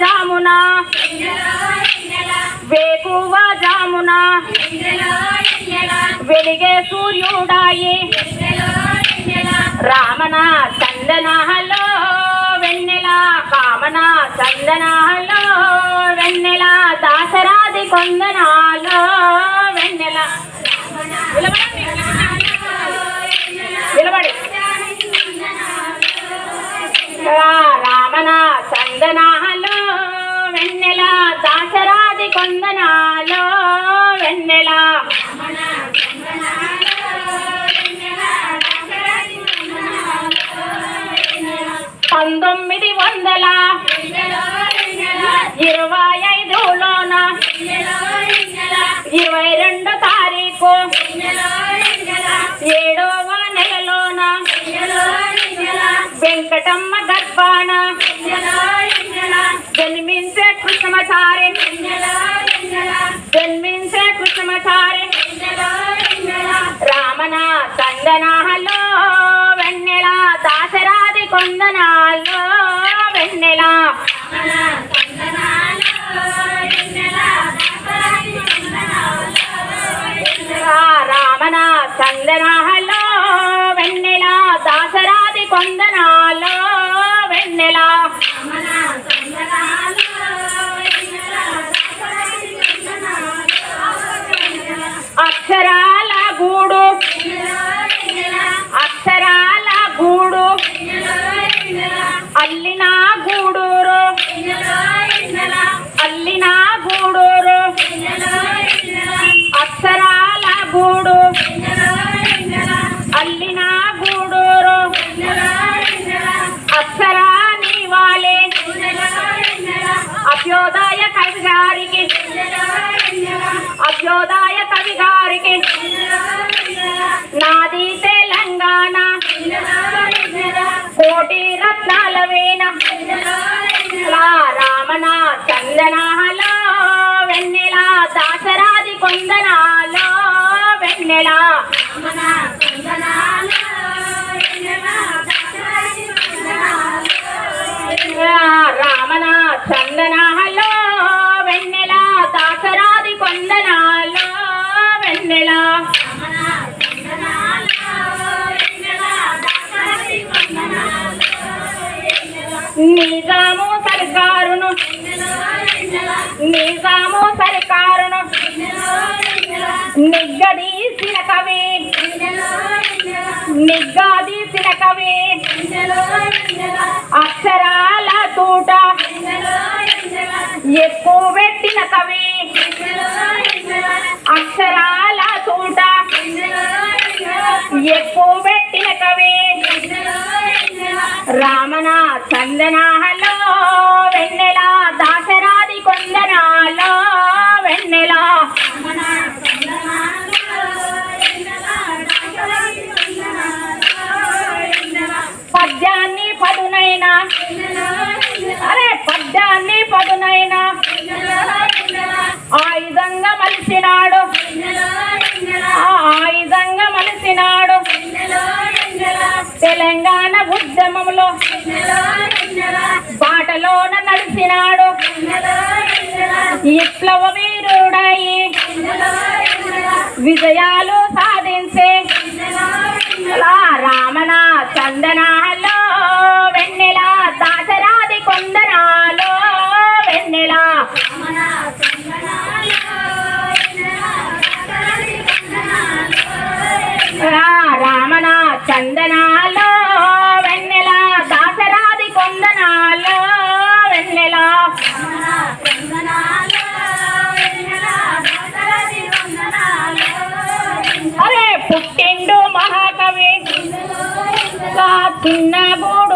జామున. వేకువ జామున. వెలిగే సూర్యుడాయి. రామన చందనహలో వెన్నెల కామన చందనహలో వెన్నెల దాసరాది కొందనా వెన్నెల దాసరాది కొందనాలో వెన్నెల పంతొమ్మిది వందల ఇరవై ఐదులోన ఇరవై రెండు తారీఖు ఏడవ నెలలోన వెంకటమ్మ గర్భాణ కృష్ణమాచారి. జన్మించే కృష్ణమాచారి. రామన చందనాలో వెన్నెల దాసరాది కొందనాల్లో వెన్నెల అల్లిన గూడూరు. అల్లిన గూడూరు. అక్షరాల గూడు. అల్లిన గూడూరు. అక్షరాని వాలే. అభ్యోదయ కవి గారికి. అభ్యోదయ కవి రత్నాల వేణ చందనాలో వెన్నెల దాసరాది కొందనాలో వెన్నెల. నిజాము సర్కారును నిజాము సర్కారును నిగ్గదీసిన కవి. నిగ్గాదీసిన కవి. అక్షరాల తూట. ఎక్కువ పెట్టిన కవి. అక్షరాల తూట. ఎక్కువ పెట్టిన కవి. రామనా చందనా హలో ఆయుధంగా మలిసినాడు. ఆయుధంగా మలిసినాడు. తెలంగాణ ఉద్యమంలో బాటలోన నడిచినాడు. విప్లవ వీరుడై విజయాలు సాధించే రామణ చందనా చందనాలో వెన్నెల దాసరాది కొందనాలో వెన్నెల అరే పుట్టిండు మహాకవి. చిన్న గూడూరులోన